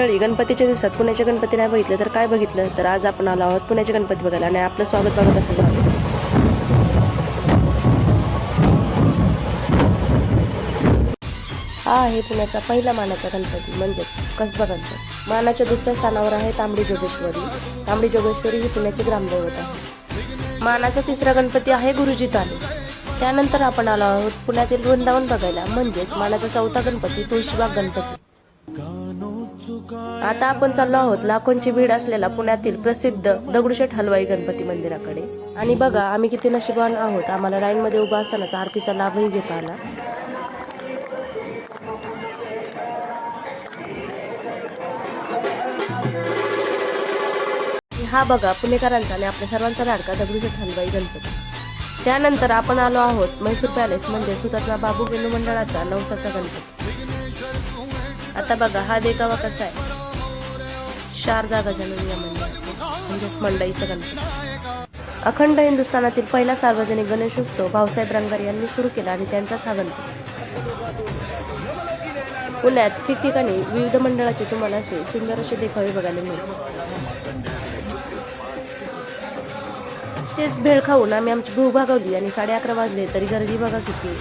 मंडळी गणपतीच्या दिवसात पुण्याचे गणपती नाही बघितले तर काय बघितलं? तर आज आपण आलो आहोत पुण्याचे गणपती बघायला आणि आपलं स्वागत बघत कसं झालं. हा आहे पुण्याचा पहिला मानाचा गणपती म्हणजेच कसबा गणपती. मानाच्या दुसऱ्या स्थानावर आहे तांबडी जोगेश्वरी. तांबडी जोगेश्वरी ही पुण्याची ग्रामदैवत आहे. मानाचा तिसरा गणपती आहे गुरुजी ताले त्यानंतर आपण आलो आहोत पुण्यातील वृंदावन बघायला म्हणजेच मानाचा चौथा गणपती तुळशीबाग गणपती. आता आपण चाललो आहोत लाखोंची भीड असलेला पुण्यातील प्रसिद्ध दगडूशेठ हलवाई गणपती मंदिराकडे. आणि बघा आम्ही किती नशिबान आहोत. आम्हाला लाईन मध्ये उभा असतानाच आरतीचा लाभही घेता आला. हा बघा पुणेकरांचा आणि आपल्या सर्वांचा लाडका दगडूशेठ हलवाई गणपती. त्यानंतर आपण आलो आहोत म्हैसूर पॅलेस म्हणजे हुतात्मा बाबू गेलू मंडळाचा नवसाचा गणपती. आता बघा हा देखावा कसा आहे? शारदा गजानन या मंडळ म्हणजेच मंडईचं गणपती. अखंड हिंदुस्थानातील पहिला सार्वजनिक गणेशोत्सव भाऊसाहेब रंगारी यांनी सुरू केला आणि त्यांचाच हा गणपती. पुण्यात ठिकठिकाणी विविध मंडळाचे तुम्हाला असे सुंदर असे देखावे बघायला मिळतील. तेच भेळ खाऊन आम्ही आमची भूक भागवली आणि साडे अकरा वाजले तरी गर्दी बघा किती.